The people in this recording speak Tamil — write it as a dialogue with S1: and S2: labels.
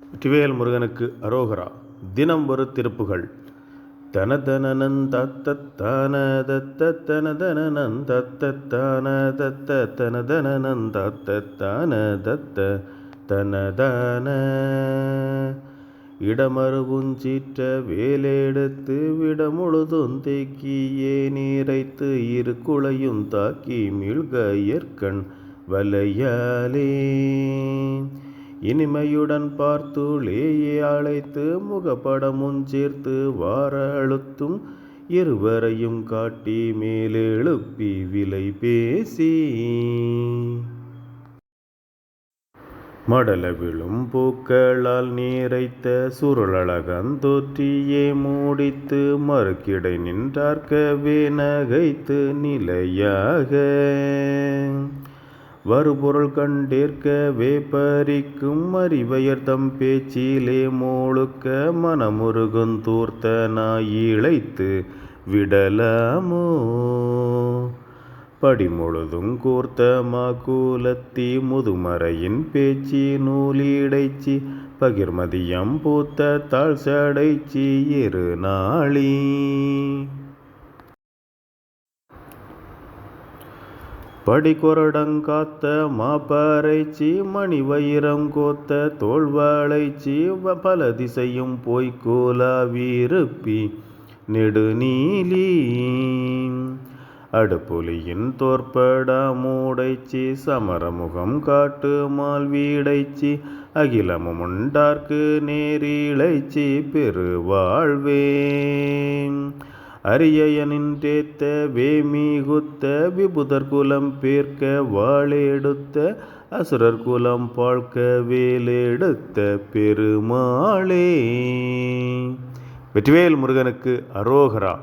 S1: வெற்றிவேல் முருகனுக்கு அரோகரா. தினம் ஒரு திருப்புகள். தனதனன் தத்தத்தான தத்த தனதனன் தத்தத்தான தத்த தனதனனன் தத்தத்தான தத்த தனதான இடமருவுஞ்சீற்ற வேலெடுத்து விடமுழுதும் தேக்கியே நீரைத்து இரு குளையும் தாக்கி மீழ்க ஏற்கண் வலையாலே இனிமையுடன் பார்த்துளேயே அழைத்து முகப்படமும் சேர்த்து வார அழுத்தும் இருவரையும் காட்டி மேலெழுப்பி விலை பேசி. மடல விழும் பூக்களால் நீரைத்த சுருளழகந்தோற்றியே மூடித்து மறுக்கிடை நின்றார்க்கவே நகைத்து நிலையாக. வருபொருள் கண்டேற்க வேப்பரிக்கும் அறிவையர் தம் பேச்சிலே மூழுக்க மனமுருகுன் தூர்த்த இழைத்து விடலாமோ? படிமுழுதும் கூர்த்த மாக்கூலத்தி முதுமறையின் பேச்சி நூலிடைச்சி பகிர்மதியம் பூத்த தாழ் சடைச்சி இரு நாளி. படிகொரடங்காத்த மாப்பறைச்சி மணி வயிரம் கோத்த தோல்வாழைச்சி பல திசையும் போய்கோலா வீருப்பி நெடுநீலி. அடுப்புலியின் தோற்படா மூடைச்சி சமரமுகம் காட்டு மால் வீடைச்சி அகிலமும் உண்டார்க்கு நேரிழைச்சி பெருவாழ்வே. அரியனின்றேத்த வேமிகுத்த விபுதர் குலம் பேர்க்க வாழெடுத்த அசுரர் குலம் பாழ்க்க வேலெடுத்த பெருமாளே. வெற்றிவேல் முருகனுக்கு அரோகரா.